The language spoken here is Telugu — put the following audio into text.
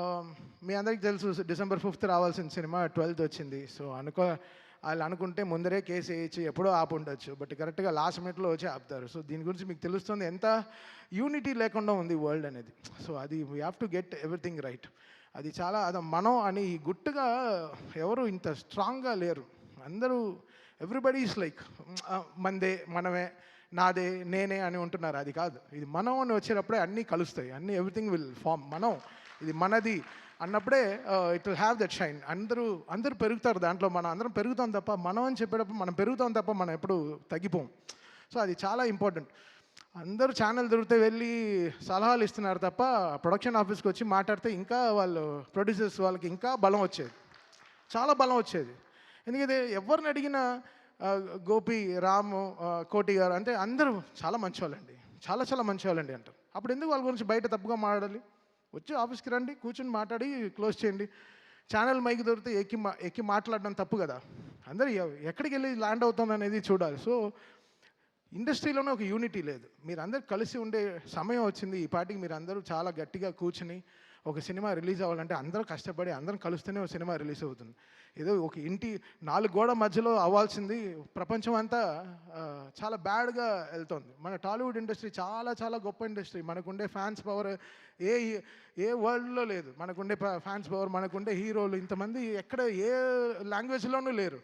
Um, మీ అందరికి తెలుసు డిసెంబర్ ఫిఫ్త్ రావాల్సిన సినిమా ట్వెల్త్ వచ్చింది. సో అనుకో వాళ్ళు అనుకుంటే ముందరే కేసు వేయచ్చు ఎప్పుడో ఆపు ఉండొచ్చు బట్ కరెక్ట్గా లాస్ట్ మినిట్లో వచ్చి ఆపుతారు. సో దీని గురించి మీకు తెలుస్తుంది ఎంత యూనిటీ లేకుండా ఉంది వరల్డ్ అనేది. సో అది we have to get everything right అది చాలా అది మనం అని గుట్టుగా ఎవరు ఇంత స్ట్రాంగ్గా లేరు. అందరూ ఎవ్రీబడి ఈస్ లైక్ మందే మనమే నాదే నేనే అని ఉంటున్నారు. అది కాదు. ఇది మనం అని వచ్చేటప్పుడే అన్నీ కలుస్తాయి. అన్నీ ఎవ్రీథింగ్ విల్ ఫామ్ మనం ఇది మనది అన్నప్పుడే it will have that shine అందరూ అందరూ పెరుగుతారు దాంట్లో. మనం అందరం పెరుగుతాం తప్ప మనం అని చెప్పేటప్పుడు మనం పెరుగుతాం తప్ప మనం ఎప్పుడు తగ్గిపోం. సో అది చాలా ఇంపార్టెంట్ అందరూ ఛానల్ దొరికితే వెళ్ళి సలహాలు ఇస్తున్నారు తప్ప ప్రొడక్షన్ ఆఫీస్కి వచ్చి మాట్లాడితే ఇంకా వాళ్ళు ప్రొడ్యూసర్స్ వాళ్ళకి ఇంకా బలం వచ్చేది. చాలా బలం వచ్చేది. ఎందుకంటే ఎవరిని అడిగినా గోపి రాము కోటి గారు అంటే అందరూ చాలా మంచివాళ్ళండి. చాలా చాలా మంచివాళ్ళండి అంటారు. అప్పుడు ఎందుకు వాళ్ళ గురించి బయట తప్పుగా మాట్లాడాలి? వచ్చి ఆఫీస్కి రండి కూర్చొని మాట్లాడి క్లోజ్ చేయండి. ఛానల్ మైక్ దొరికితే ఎక్కి ఎక్కి మాట్లాడడం తప్పు కదా. అందరూ ఎక్కడికి వెళ్ళి ల్యాండ్ అవుతుంది అనేది చూడాలి. సో ఇండస్ట్రీలోనే ఒక యూనిటీ లేదు. మీరందరూ కలిసి ఉండే సమయం వచ్చింది. ఈ పాటికి మీరు అందరూ చాలా గట్టిగా కూర్చుని ఒక సినిమా రిలీజ్ అవ్వాలంటే అందరూ కష్టపడి అందరం కలుస్తూనే ఒక సినిమా రిలీజ్ అవుతుంది. ఏదో ఒక ఇంటి నాలుగు గోడ మధ్యలో అవ్వాల్సింది ప్రపంచం అంతా చాలా బ్యాడ్గా వెళ్తుంది. మన టాలీవుడ్ ఇండస్ట్రీ చాలా చాలా గొప్ప ఇండస్ట్రీ. మనకుండే ఫ్యాన్స్ పవర్ ఏ ఏ వరల్డ్లో లేదు. మనకుండే ఫ్యాన్స్ పవర్ మనకుండే హీరోలు ఇంతమంది ఎక్కడ ఏ లాంగ్వేజ్లోనూ లేరు.